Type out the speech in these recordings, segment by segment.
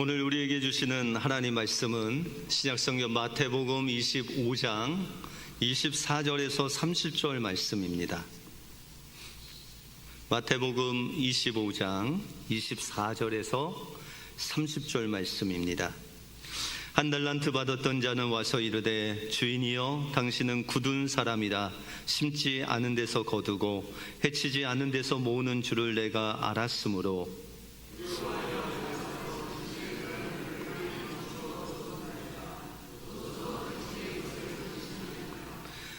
오늘 우리에게 주시는 하나님 말씀은 신약성경 마태복음 25장 24절에서 30절 말씀입니다. 마태복음 25장 24절에서 30절 말씀입니다. 한 달란트 받았던 자는 와서 이르되 주인이여 당신은 굳은 사람이라 심지 않은 데서 거두고 해치지 않은 데서 모으는 줄을 내가 알았으므로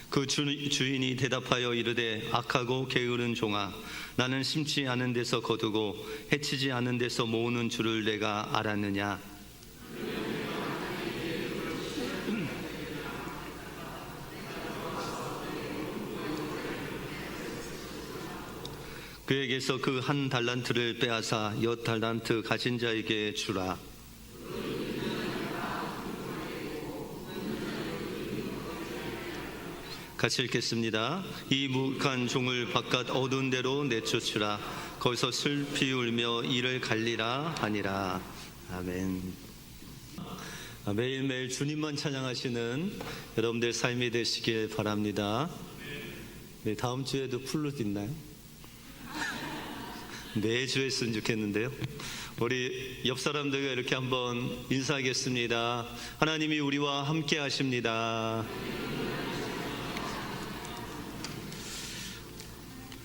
그 주, 주인이 대답하여 이르되 악하고 게으른 종아 나는 심지 않은 데서 거두고 해치지 않은 데서 모으는 줄을 내가 알았느냐? 그에게서 그 한 달란트를 빼앗아 여 달란트 가진 자에게 주라 같이 읽겠습니다. 이 무익한 종을 바깥 어두운 데로 내쫓으라. 거기서 슬피 울며 이를 갈리라 하니라. 아멘. 아, 매일매일 주님만 찬양하시는 여러분들 삶이 되시길 바랍니다. 네, 다음 주에도 플룻 있나요? 매주 했으면 좋겠는데요. 우리 옆 사람들과 이렇게 한번 인사하겠습니다. 하나님이 우리와 함께 하십니다.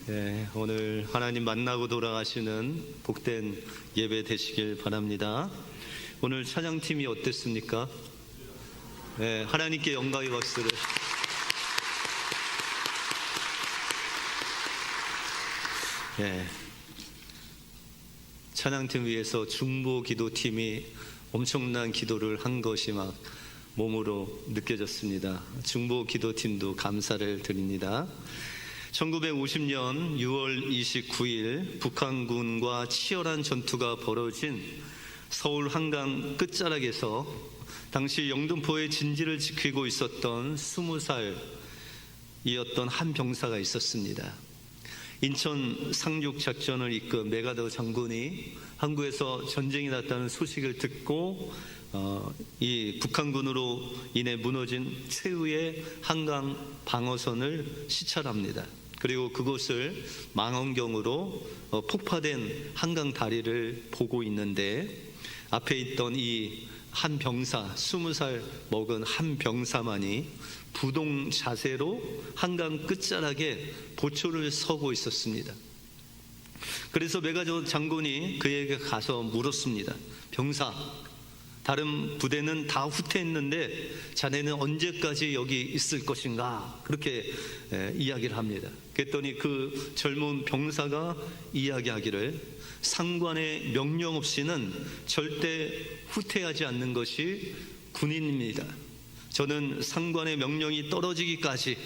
네, 오늘 하나님 만나고 돌아가시는 복된 예배 되시길 바랍니다. 오늘 찬양팀이 어땠습니까? 네, 하나님께 영광의 박수를. 네, 찬양팀 위해서 중보 기도팀이 엄청난 기도를 한 것이 막 몸으로 느껴졌습니다. 중보 기도팀도 감사를 드립니다. 1950년 6월 29일 북한군과 치열한 전투가 벌어진 서울 한강 끝자락에서 당시 영등포의 진지를 지키고 있었던 20살이었던 한 병사가 있었습니다. 인천 상륙 작전을 이끈 메가더 장군이 한국에서 전쟁이 났다는 소식을 듣고 어, 이 북한군으로 인해 무너진 최후의 한강 방어선을 시찰합니다. 그리고 그곳을 망원경으로 어, 폭파된 한강 다리를 보고 있는데 앞에 있던 이 한 병사, 스무 살 먹은 한 병사만이 부동 자세로 한강 끝자락에 보초를 서고 있었습니다. 그래서 메가저 장군이 그에게 가서 물었습니다. 병사, 다른 부대는 다 후퇴했는데 자네는 언제까지 여기 있을 것인가? 그렇게 에, 이야기를 합니다. 그랬더니 그 젊은 병사가 이야기하기를 상관의 명령 없이는 절대 후퇴하지 않는 것이 군인입니다. 저는 상관의 명령이 떨어지기까지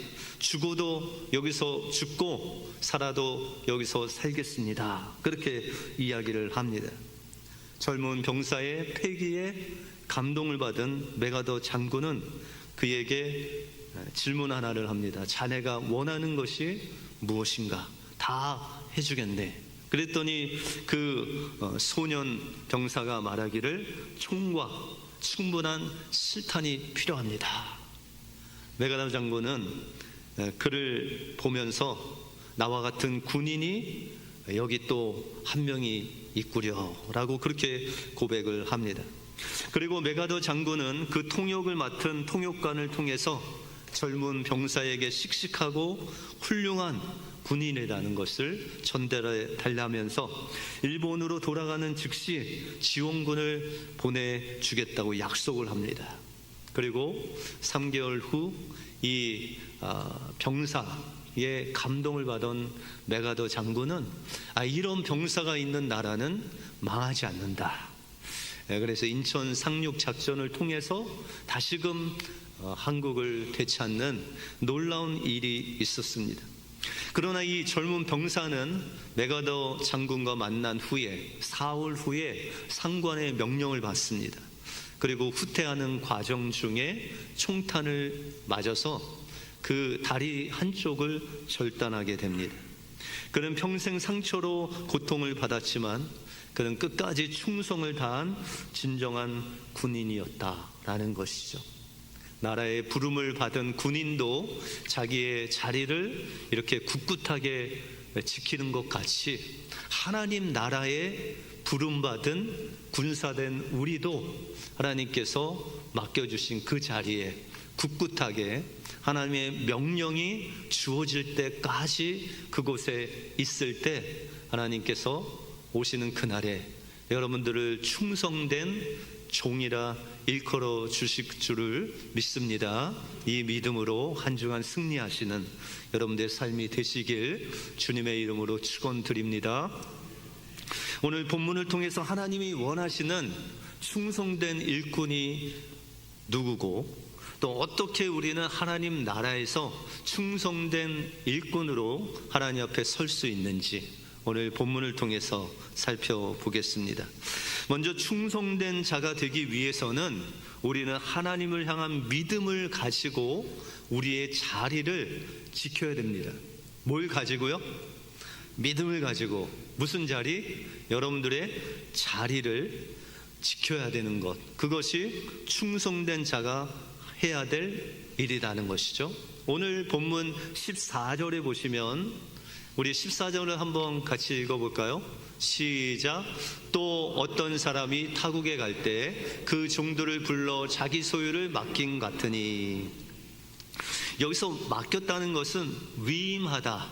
죽어도 여기서 죽고 살아도 여기서 살겠습니다. 그렇게 이야기를 합니다. 젊은 병사의 패기에 감동을 받은 메가더 장군은 그에게 질문 하나를 합니다. 자네가 원하는 것이 무엇인가? 다 해주겠네. 그랬더니 그 어, 소년 병사가 말하기를 총과 충분한 실탄이 필요합니다. 메가더 장군은 그를 보면서 나와 같은 군인이 여기 또 한 명이 있구려라고 그렇게 고백을 합니다. 그리고 메가더 장군은 그 통역을 맡은 통역관을 통해서 젊은 병사에게 씩씩하고 훌륭한 군인이라는 것을 전달해 달라면서 일본으로 돌아가는 즉시 지원군을 보내주겠다고 약속을 합니다. 그리고 3개월 후이 아, 병사 의 감동을 받은 메가더 장군은 아, 이런 병사가 있는 나라는 망하지 않는다. 예, 그래서 인천 상륙 작전을 통해서 다시금 어, 한국을 되찾는 놀라운 일이 있었습니다. 그러나 이 젊은 병사는 메가더 장군과 만난 후에 사흘 후에 상관의 명령을 받습니다. 그리고 후퇴하는 과정 중에 총탄을 맞아서 그 다리 한쪽을 절단하게 됩니다. 그는 평생 상처로 고통을 받았지만 그는 끝까지 충성을 다한 진정한 군인이었다라는 것이죠. 나라의 부름을 받은 군인도 자기의 자리를 이렇게 굳굳하게 지키는 것 같이 하나님 나라에 부름받은 군사된 우리도 하나님께서 맡겨주신 그 자리에 굳굳하게 하나님의 명령이 주어질 때까지 그곳에 있을 때 하나님께서 오시는 그날에 여러분들을 충성된 종이라 일컬어 주실 줄을 믿습니다. 이 믿음으로 한 주간 승리하시는 여러분들의 삶이 되시길 주님의 이름으로 축원드립니다. 오늘 본문을 통해서 하나님이 원하시는 충성된 일꾼이 누구고 또 어떻게 우리는 하나님 나라에서 충성된 일꾼으로 하나님 앞에 설 수 있는지 오늘 본문을 통해서 살펴보겠습니다. 먼저 충성된 자가 되기 위해서는 우리는 하나님을 향한 믿음을 가지고 우리의 자리를 지켜야 됩니다. 뭘 가지고요? 믿음을 가지고 무슨 자리? 여러분들의 자리를 지켜야 되는 것. 그것이 충성된 자가 해야 될 일이라는 것이죠. 오늘 본문 14절에 보시면 우리 14절을 한번 같이 읽어볼까요? 시작. 또 어떤 사람이 타국에 갈 때 그 종들을 불러 자기 소유를 맡긴 같으니 여기서 맡겼다는 것은 위임하다,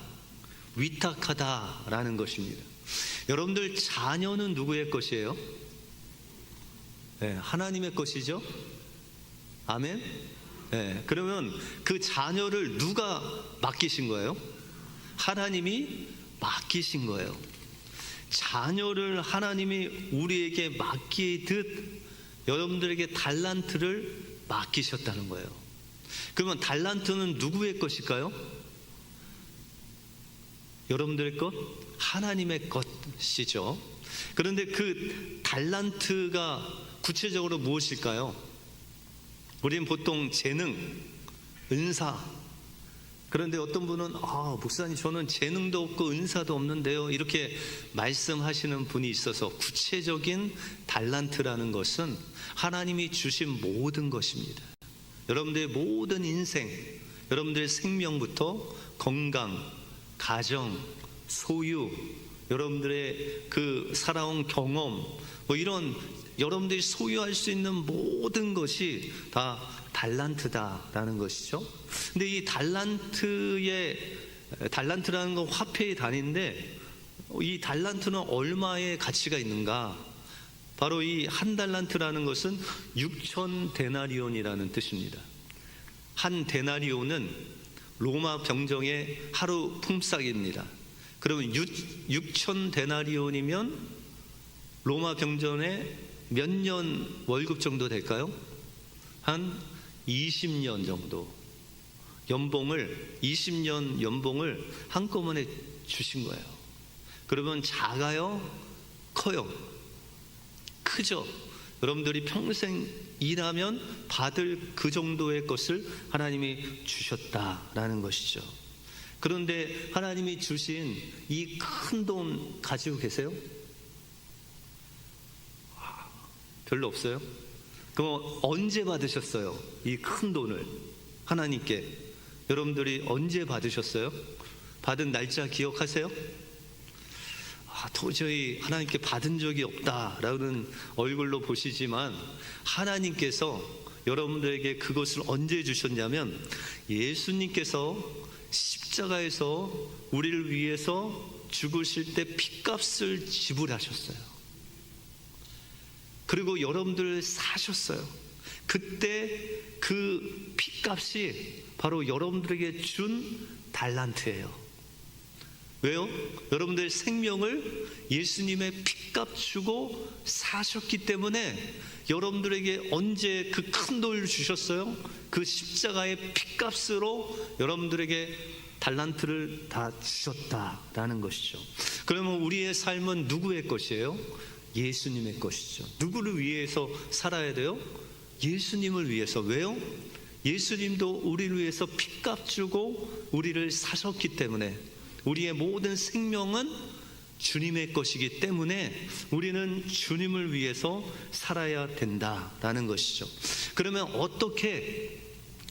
위탁하다라는 것입니다. 여러분들 자녀는 누구의 것이에요? 네, 하나님의 것이죠. 아멘. 네, 그러면 그 자녀를 누가 맡기신 거예요? 하나님이 맡기신 거예요. 자녀를 하나님이 우리에게 맡기듯 여러분들에게 달란트를 맡기셨다는 거예요. 그러면 달란트는 누구의 것일까요? 여러분들의 것? 하나님의 것이죠. 그런데 그 달란트가 구체적으로 무엇일까요? 우리는 보통 재능, 은사, 그런데 어떤 분은 아 목사님 저는 재능도 없고 은사도 없는데요 이렇게 말씀하시는 분이 있어서 구체적인 달란트라는 것은 하나님이 주신 모든 것입니다. 여러분들의 모든 인생, 여러분들의 생명부터 건강, 가정, 소유, 여러분들의 그 살아온 경험, 뭐 이런 여러분들이 소유할 수 있는 모든 것이 다 달란트다라는 것이죠. 근데 이 달란트의 달란트라는 건 화폐의 단위인데 이 달란트는 얼마의 가치가 있는가? 바로 이 한 달란트라는 것은 6천 데나리온이라는 뜻입니다. 한 데나리온은 로마 병정의 하루 품삯입니다. 그러면 6천 데나리온이면 로마 병전의 몇 년 월급 정도 될까요? 한 20년 정도 연봉을 20년 연봉을 한꺼번에 주신 거예요. 그러면 작아요? 커요? 크죠? 여러분들이 평생 일하면 받을 그 정도의 것을 하나님이 주셨다라는 것이죠. 그런데 하나님이 주신 이 큰 돈 가지고 계세요? 별로 없어요? 그럼 언제 받으셨어요? 이 큰 돈을 하나님께 여러분들이 언제 받으셨어요? 받은 날짜 기억하세요? 아, 도저히 하나님께 받은 적이 없다라는 얼굴로 보시지만 하나님께서 여러분들에게 그것을 언제 주셨냐면 예수님께서 십자가에서 우리를 위해서 죽으실 때 핏값을 지불하셨어요. 그리고 여러분들을 사셨어요. 그때 그 핏값이 바로 여러분들에게 준 달란트예요. 왜요? 여러분들의 생명을 예수님의 핏값 주고 사셨기 때문에 여러분들에게 언제 그큰 돈을 주셨어요? 그 십자가의 핏값으로 여러분들에게 달란트를 다 주셨다라는 것이죠. 그러면 우리의 삶은 누구의 것이에요? 예수님의 것이죠. 누구를 위해서 살아야 돼요? 예수님을 위해서. 왜요? 예수님도 우리를 위해서 핏값 주고 우리를 사셨기 때문에 우리의 모든 생명은 주님의 것이기 때문에 우리는 주님을 위해서 살아야 된다라는 것이죠. 그러면 어떻게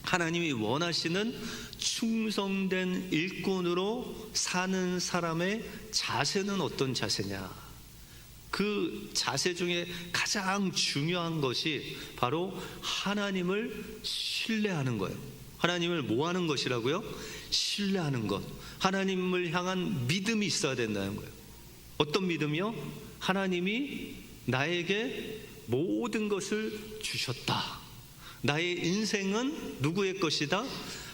하나님이 원하시는 충성된 일꾼으로 사는 사람의 자세는 어떤 자세냐? 그 자세 중에 가장 중요한 것이 바로 하나님을 신뢰하는 거예요. 하나님을 뭐 하는 것이라고요? 신뢰하는 것. 하나님을 향한 믿음이 있어야 된다는 거예요. 어떤 믿음이요? 하나님이 나에게 모든 것을 주셨다. 나의 인생은 누구의 것이다?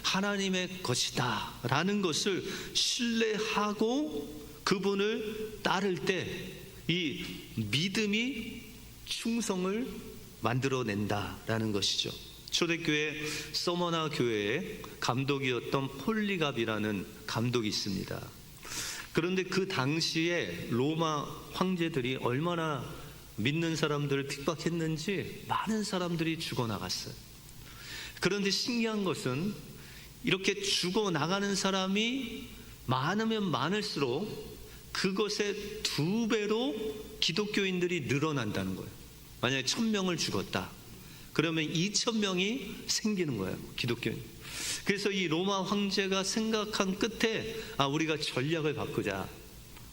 하나님의 것이다. 라는 것을 신뢰하고 그분을 따를 때 이 믿음이 충성을 만들어낸다라는 것이죠. 초대교회 서머나 교회의 감독이었던 폴리갑이라는 감독이 있습니다. 그런데 그 당시에 로마 황제들이 얼마나 믿는 사람들을 핍박했는지 많은 사람들이 죽어나갔어요. 그런데 신기한 것은 이렇게 죽어나가는 사람이 많으면 많을수록 그것의 두 배로 기독교인들이 늘어난다는 거예요. 만약에 천 명을 죽었다. 그러면 이천 명이 생기는 거예요. 기독교인. 그래서 이 로마 황제가 생각한 끝에 아 우리가 전략을 바꾸자.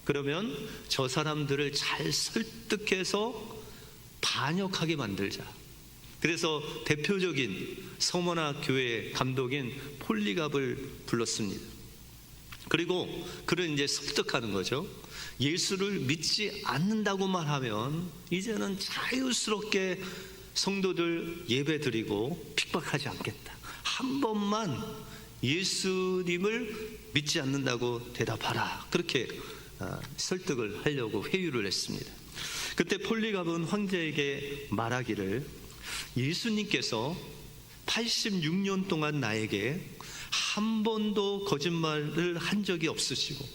그러면 저 사람들을 잘 설득해서 반역하게 만들자. 그래서 대표적인 서머나 교회 감독인 폴리갑을 불렀습니다. 그리고 그를 이제 설득하는 거죠. 예수를 믿지 않는다고만 하면 이제는 자유스럽게 성도들 예배 드리고 핍박하지 않겠다. 한 번만 예수님을 믿지 않는다고 대답하라. 그렇게 아, 설득을 하려고 회유를 했습니다. 그때 폴리갑은 황제에게 말하기를 예수님께서 86년 동안 나에게 한 번도 거짓말을 한 적이 없으시고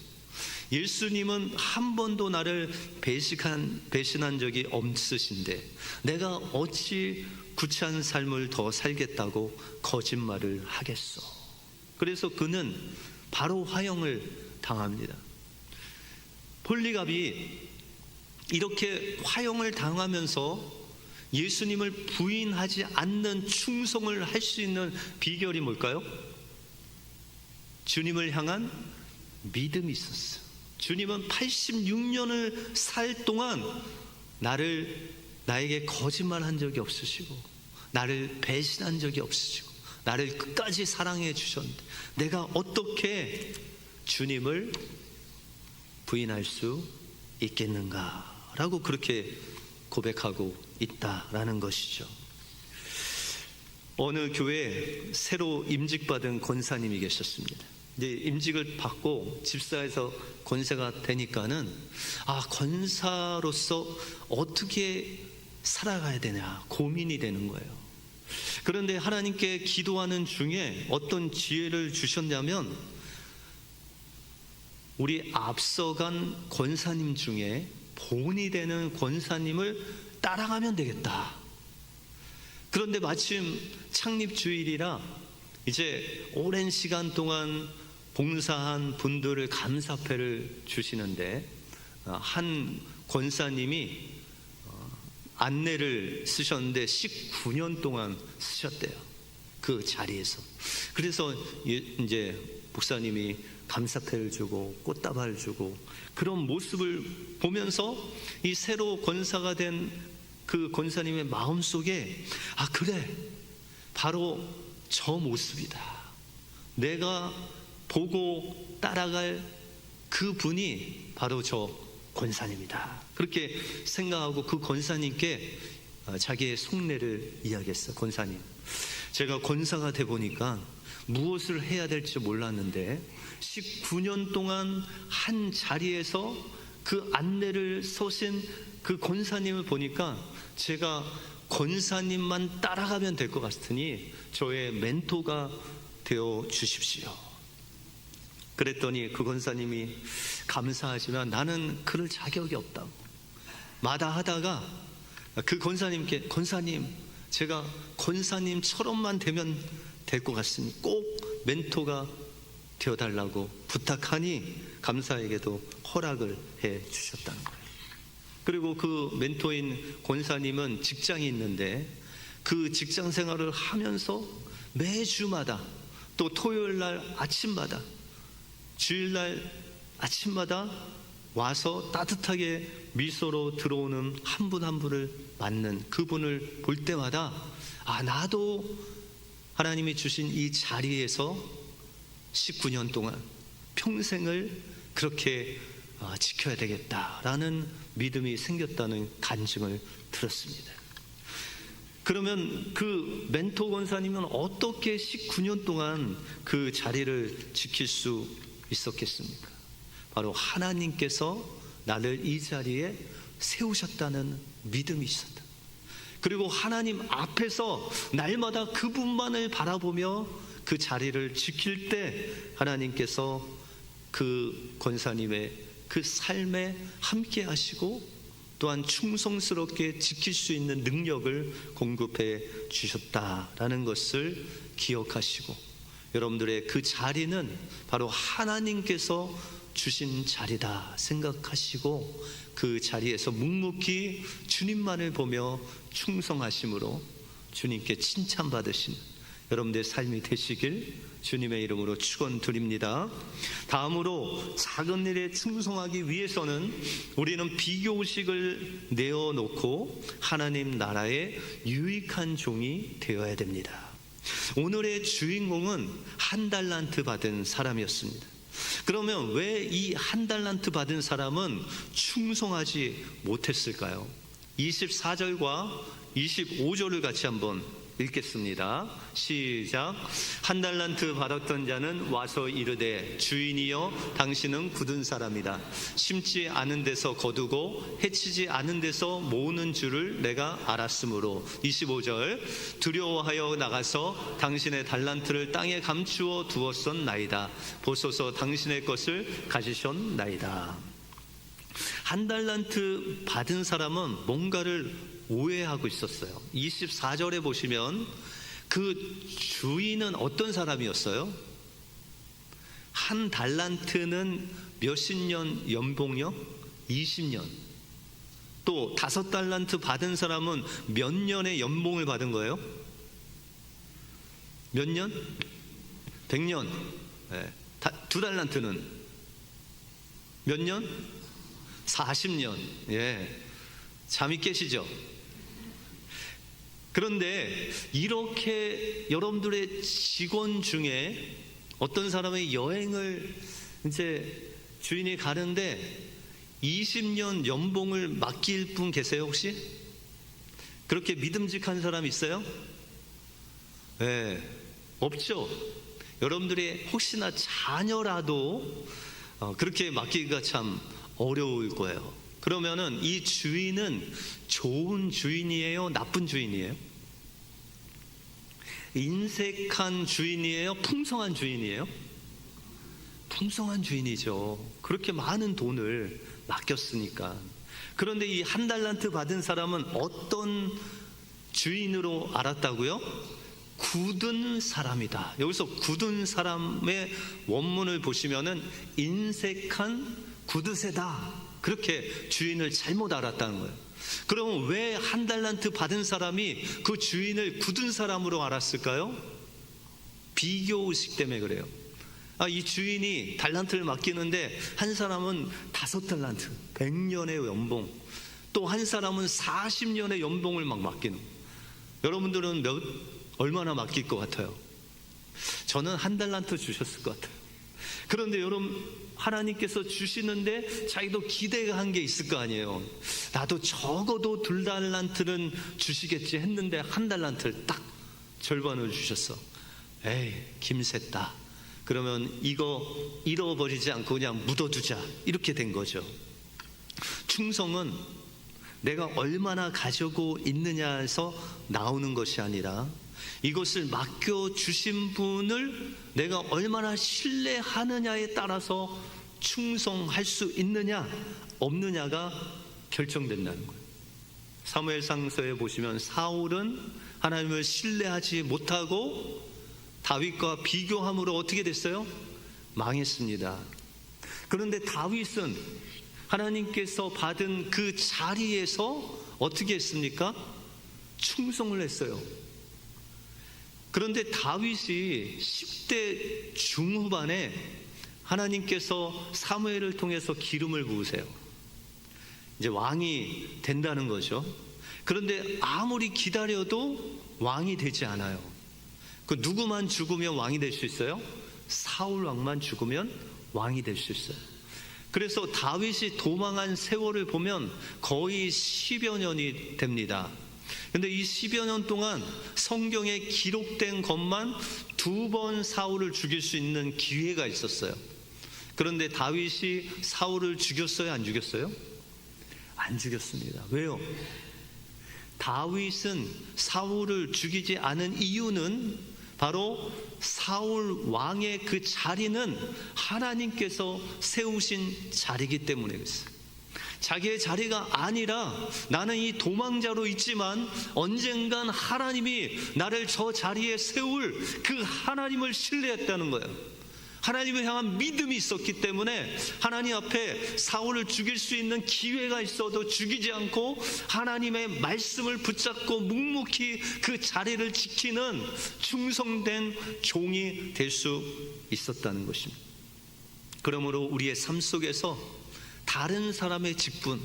예수님은 한 번도 나를 배신한, 배신한 적이 없으신데 내가 어찌 구차한 삶을 더 살겠다고 거짓말을 하겠어. 그래서 그는 바로 화형을 당합니다. 폴리갑이 이렇게 화형을 당하면서 예수님을 부인하지 않는 충성을 할 수 있는 비결이 뭘까요? 주님을 향한 믿음이 있었어요. 주님은 86년을 살 동안 나를 나에게 거짓말한 적이 없으시고 나를 배신한 적이 없으시고 나를 끝까지 사랑해 주셨는데 내가 어떻게 주님을 부인할 수 있겠는가라고 그렇게 고백하고 있다라는 것이죠. 어느 교회에 새로 임직받은 권사님이 계셨습니다. 이제 임직을 받고 집사에서 권세가 되니까는 아 권사로서 어떻게 살아가야 되냐 고민이 되는 거예요. 그런데 하나님께 기도하는 중에 어떤 지혜를 주셨냐면 우리 앞서간 권사님 중에 본이 되는 권사님을 따라가면 되겠다. 그런데 마침 창립 주일이라 이제 오랜 시간 동안 봉사한 분들을 감사패를 주시는데 어, 한 권사님이 어, 안내를 쓰셨는데 19년 동안 쓰셨대요. 그 자리에서. 그래서 이제 목사님이 감사패를 주고 꽃다발 주고 그런 모습을 보면서 이 새로 권사가 된 그 권사님의 마음 속에 아 그래 바로 저 모습이다. 내가 보고 따라갈 그 분이 바로 저 권사님이다. 그렇게 생각하고 그 권사님께 어, 자기의 속내를 이야기했어. 권사님. 제가 권사가 돼 보니까 무엇을 해야 될지 몰랐는데 19년 동안 한 자리에서 그 안내를 서신 그 권사님을 보니까 제가 권사님만 따라가면 될 것 같으니 저의 멘토가 되어 주십시오. 그랬더니 그 권사님이 감사하지만 나는 그럴 자격이 없다고 마다 하다가 그 권사님께 권사님 제가 권사님처럼만 되면 될 것 같으니 꼭 멘토가 되어달라고 부탁하니 감사에게도 허락을 해 주셨다는 거예요. 그리고 그 멘토인 권사님은 직장이 있는데 그 직장 생활을 하면서 매주마다 또 토요일 날 아침마다 주일날 아침마다 와서 따뜻하게 미소로 들어오는 한분한 분을 맞는 그분을 볼 때마다 아 나도 하나님이 주신 이 자리에서 19년 동안 평생을 그렇게 아, 지켜야 되겠다라는 믿음이 생겼다는 간증을 들었습니다. 그러면 그 멘토 권사님은 어떻게 19년 동안 그 자리를 지킬 수 있었겠습니까? 바로 하나님께서 나를 이 자리에 세우셨다는 믿음이 있었다. 그리고 하나님 앞에서 날마다 그분만을 바라보며 그 자리를 지킬 때 하나님께서 그 권사님의 그 삶에 함께 하시고 또한 충성스럽게 지킬 수 있는 능력을 공급해 주셨다라는 것을 기억하시고 여러분들의 그 자리는 바로 하나님께서 주신 자리다 생각하시고 그 자리에서 묵묵히 주님만을 보며 충성하심으로 주님께 칭찬받으시는 여러분들의 삶이 되시길 주님의 이름으로 축원드립니다. 다음으로 작은 일에 충성하기 위해서는 우리는 비교 의식을 내어놓고 하나님 나라의 유익한 종이 되어야 됩니다. 오늘의 주인공은 한 달란트 받은 사람이었습니다. 그러면 왜 이 한 달란트 받은 사람은 충성하지 못했을까요? 24절과 25절을 같이 한번 읽겠습니다. 시작. 한 달란트 받았던 자는 와서 이르되 주인이여 당신은 굳은 사람이다. 심지 않은 데서 거두고 해치지 않은 데서 모으는 줄을 내가 알았으므로 25절 두려워하여 나가서 당신의 달란트를 땅에 감추어 두었었나이다. 보소서 당신의 것을 가지셨나이다. 한 달란트 받은 사람은 뭔가를 오해하고 있었어요. 24절에 보시면 그 주인은 어떤 사람이었어요? 한 달란트는 몇십 년 연봉요? 20년. 또 다섯 달란트 받은 사람은 몇 년의 연봉을 받은 거예요? 몇 년? 100년. 네. 두 달란트는 몇 년? 40년. 예. 잠이 깨시죠? 그런데 이렇게 여러분들의 직원 중에 어떤 사람의 여행을 이제 주인이 가는데 20년 연봉을 맡길 분 계세요, 혹시? 그렇게 믿음직한 사람 있어요? 네, 없죠. 여러분들이 혹시나 자녀라도 어, 그렇게 맡기기가 참 어려울 거예요. 그러면은 이 주인은 좋은 주인이에요? 나쁜 주인이에요? 인색한 주인이에요? 풍성한 주인이에요? 풍성한 주인이죠. 그렇게 많은 돈을 맡겼으니까. 그런데 이 한 달란트 받은 사람은 어떤 주인으로 알았다고요? 굳은 사람이다. 여기서 굳은 사람의 원문을 보시면은 인색한 구드세다. 그렇게 주인을 잘못 알았다는 거예요. 그럼 왜 한 달란트 받은 사람이 그 주인을 굳은 사람으로 알았을까요? 비교 의식 때문에 그래요. 아, 이 주인이 달란트를 맡기는데 한 사람은 다섯 달란트, 100년의 연봉, 또 한 사람은 40년의 연봉을 막 맡기는. 여러분들은 몇 얼마나 맡길 것 같아요? 저는 한 달란트 주셨을 것 같아요. 그런데 여러분 하나님께서 주시는데 자기도 기대한 게 있을 거 아니에요. 나도 적어도 둘 달란트는 주시겠지 했는데 한 달란트를 딱 절반을 주셨어. 에이 김새다. 그러면 이거 잃어버리지 않고 그냥 묻어두자 이렇게 된 거죠. 충성은 내가 얼마나 가지고 있느냐에서 나오는 것이 아니라 이것을 맡겨 주신 분을 내가 얼마나 신뢰하느냐에 따라서 충성할 수 있느냐 없느냐가 결정된다는 거예요. 사무엘상서에 보시면 사울은 하나님을 신뢰하지 못하고 다윗과 비교함으로 어떻게 됐어요? 망했습니다. 그런데 다윗은 하나님께서 받은 그 자리에서 어떻게 했습니까? 충성을 했어요. 그런데 다윗이 10대 중후반에 하나님께서 사무엘을 통해서 기름을 부으세요. 이제 왕이 된다는 거죠. 그런데 아무리 기다려도 왕이 되지 않아요. 그 누구만 죽으면 왕이 될 수 있어요? 사울 왕만 죽으면 왕이 될 수 있어요. 그래서 다윗이 도망한 세월을 보면 거의 10여 년이 됩니다. 근데 이 10여 년 동안 성경에 기록된 것만 두 번 사울을 죽일 수 있는 기회가 있었어요. 그런데 다윗이 사울을 죽였어요? 안 죽였어요? 안 죽였습니다. 왜요? 다윗은 사울을 죽이지 않은 이유는 바로 사울 왕의 그 자리는 하나님께서 세우신 자리이기 때문에 그랬어요. 자기의 자리가 아니라 나는 이 도망자로 있지만 언젠간 하나님이 나를 저 자리에 세울 그 하나님을 신뢰했다는 거예요. 하나님을 향한 믿음이 있었기 때문에 하나님 앞에 사울을 죽일 수 있는 기회가 있어도 죽이지 않고 하나님의 말씀을 붙잡고 묵묵히 그 자리를 지키는 충성된 종이 될 수 있었다는 것입니다. 그러므로 우리의 삶 속에서 다른 사람의 직분,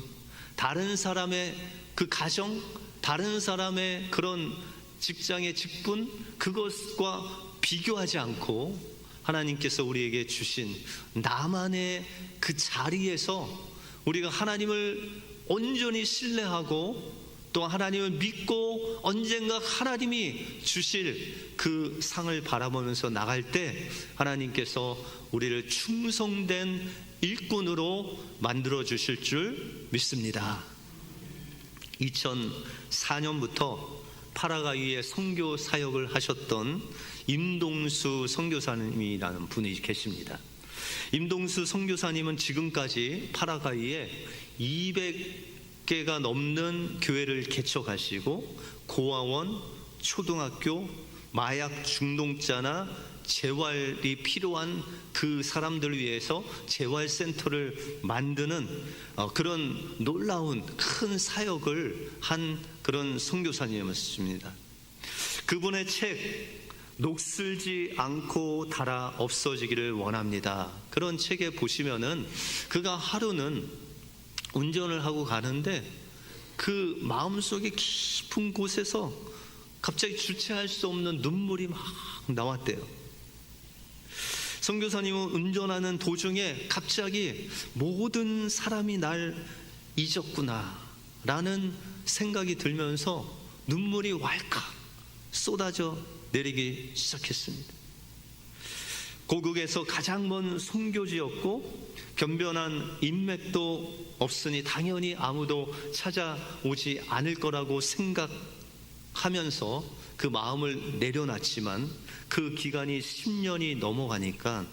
다른 사람의 그 가정, 다른 사람의 그런 직장의 직분, 그것과 비교하지 않고 하나님께서 우리에게 주신 나만의 그 자리에서 우리가 하나님을 온전히 신뢰하고 또 하나님을 믿고 언젠가 하나님이 주실 그 상을 바라보면서 나갈 때 하나님께서 우리를 충성된 일꾼으로 만들어 주실 줄 믿습니다. 2004년부터 파라과이에 선교 사역을 하셨던 임동수 선교사님이라는 분이 계십니다. 임동수 선교사님은 지금까지 파라과이에 200개가 넘는 교회를 개척하시고 고아원, 초등학교, 마약 중독자나 재활이 필요한 그 사람들을 위해서 재활센터를 만드는 어, 그런 놀라운 큰 사역을 한 그런 선교사님이었습니다. 그분의 책 녹슬지 않고 달아 없어지기를 원합니다. 그런 책에 보시면은 그가 하루는 운전을 하고 가는데 그 마음속에 깊은 곳에서 갑자기 주체할 수 없는 눈물이 막 나왔대요. 선교사님은 운전하는 도중에 갑자기 모든 사람이 날 잊었구나 라는 생각이 들면서 눈물이 왈칵 쏟아져 내리기 시작했습니다. 고국에서 가장 먼 선교지였고 변변한 인맥도 없으니 당연히 아무도 찾아오지 않을 거라고 생각하면서 그 마음을 내려놨지만 그 기간이 10년이 넘어가니까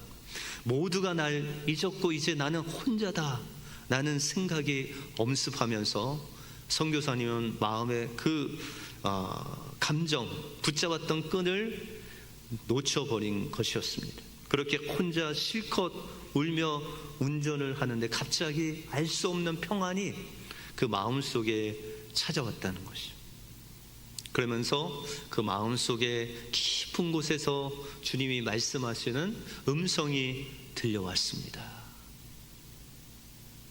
모두가 날 잊었고 이제 나는 혼자다. 라는 생각이 엄습하면서 선교사님은 마음의 그 어, 감정 붙잡았던 끈을 놓쳐버린 것이었습니다. 그렇게 혼자 실컷 울며 운전을 하는데 갑자기 알 수 없는 평안이 그 마음 속에 찾아왔다는 것이죠. 그러면서 그 마음 속에 깊은 곳에서 주님이 말씀하시는 음성이 들려왔습니다.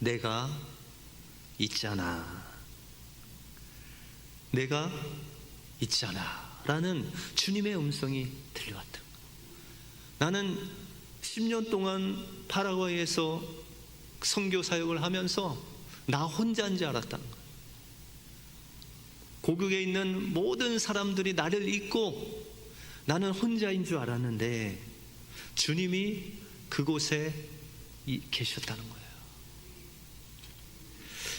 내가 있잖아. 내가 있잖아. 라는 주님의 음성이 들려왔다. 나는 10년 동안 파라과이에서 선교 사역을 하면서 나 혼자인 줄 알았다는 거야. 고국에 있는 모든 사람들이 나를 잊고 나는 혼자인 줄 알았는데 주님이 그곳에 계셨다는 거예요.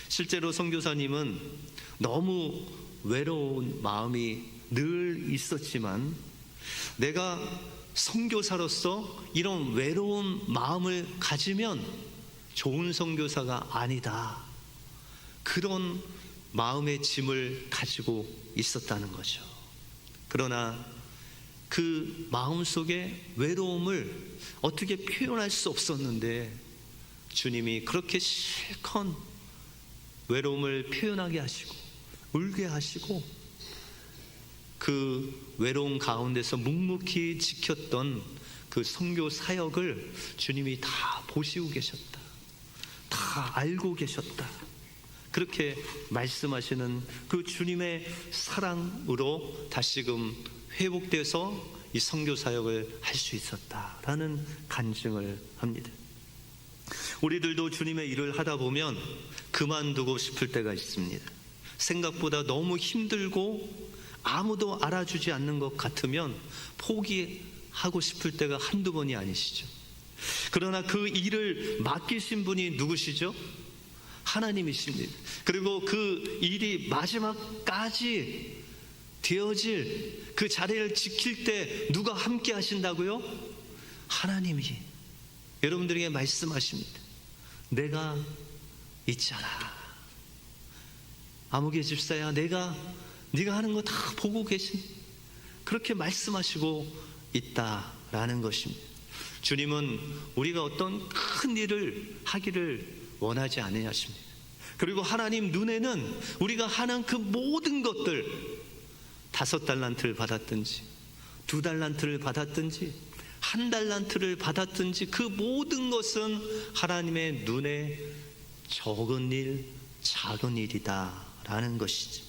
실제로 선교사님은 너무 외로운 마음이 늘 있었지만 내가 선교사로서 이런 외로운 마음을 가지면 좋은 선교사가 아니다. 그런 마음의 짐을 가지고 있었다는 거죠. 그러나 그 마음 속의 외로움을 어떻게 표현할 수 없었는데 주님이 그렇게 실컷 외로움을 표현하게 하시고 울게 하시고 그 외로움 가운데서 묵묵히 지켰던 그 선교 사역을 주님이 다 보시고 계셨다. 다 알고 계셨다. 그렇게 말씀하시는 그 주님의 사랑으로 다시금 회복돼서 이 선교 사역을 할 수 있었다라는 간증을 합니다. 우리들도 주님의 일을 하다 보면 그만두고 싶을 때가 있습니다. 생각보다 너무 힘들고 아무도 알아주지 않는 것 같으면 포기하고 싶을 때가 한두 번이 아니시죠. 그러나 그 일을 맡기신 분이 누구시죠? 하나님이십니다. 그리고 그 일이 마지막까지 되어질 그 자리를 지킬 때 누가 함께 하신다고요? 하나님이 여러분들에게 말씀하십니다. 내가 있잖아. 아무개 집사야, 내가 네가 하는 거 다 보고 계신 그렇게 말씀하시고 있다라는 것입니다. 주님은 우리가 어떤 큰 일을 하기를 원하지 않으십니다. 그리고 하나님 눈에는 우리가 하는 그 모든 것들 다섯 달란트를 받았든지 두 달란트를 받았든지 한 달란트를 받았든지 그 모든 것은 하나님의 눈에 적은 일, 작은 일이다라는 것이지.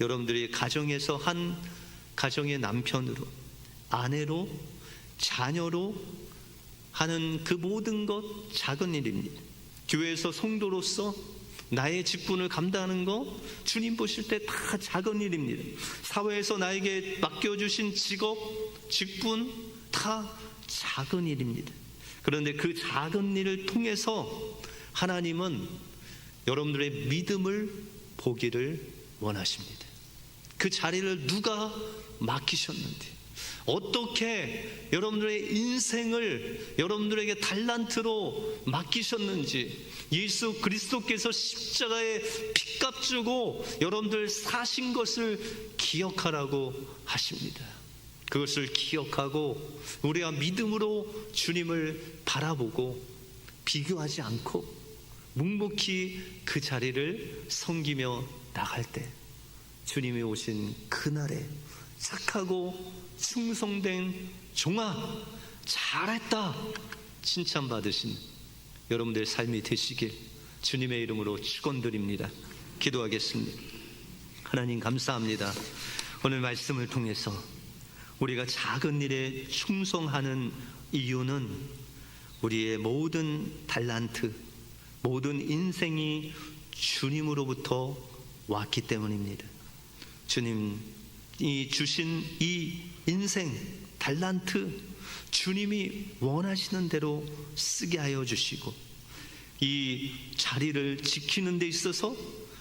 여러분들이 가정에서 한 가정의 남편으로, 아내로, 자녀로 하는 그 모든 것 작은 일입니다. 교회에서 성도로서 나의 직분을 감당하는 거 주님 보실 때 다 작은 일입니다. 사회에서 나에게 맡겨주신 직업, 직분 다 작은 일입니다. 그런데 그 작은 일을 통해서 하나님은 여러분들의 믿음을 보기를 원하십니다. 그 자리를 누가 맡기셨는지, 어떻게 여러분들의 인생을 여러분들에게 달란트로 맡기셨는지, 예수 그리스도께서 십자가에 피값 주고 여러분들 사신 것을 기억하라고 하십니다. 그것을 기억하고 우리가 믿음으로 주님을 바라보고 비교하지 않고 묵묵히 그 자리를 섬기며 나갈 때 주님이 오신 그날에 착하고 충성된 종아 잘했다 칭찬받으신 여러분들 삶이 되시길 주님의 이름으로 축원드립니다. 기도하겠습니다. 하나님 감사합니다. 오늘 말씀을 통해서 우리가 작은 일에 충성하는 이유는 우리의 모든 달란트, 모든 인생이 주님으로부터 왔기 때문입니다. 주님 이 주신 이 인생, 달란트, 주님이 원하시는 대로 쓰게 하여 주시고, 이 자리를 지키는 데 있어서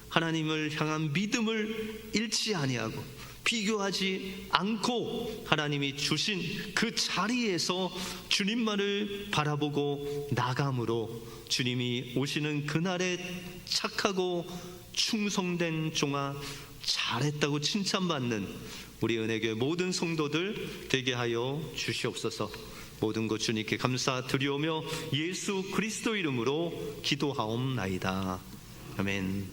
하나님을 향한 믿음을 잃지 아니하고 비교하지 않고 하나님이 주신 그 자리에서 주님만을 바라보고 나감으로 주님이 오시는 그날에 착하고 충성된 종아 잘했다고 칭찬받는 우리 은혜교회 모든 성도들 되게 하여 주시옵소서. 모든 것 주님께 감사드리오며 예수 그리스도 이름으로 기도하옵나이다. 아멘.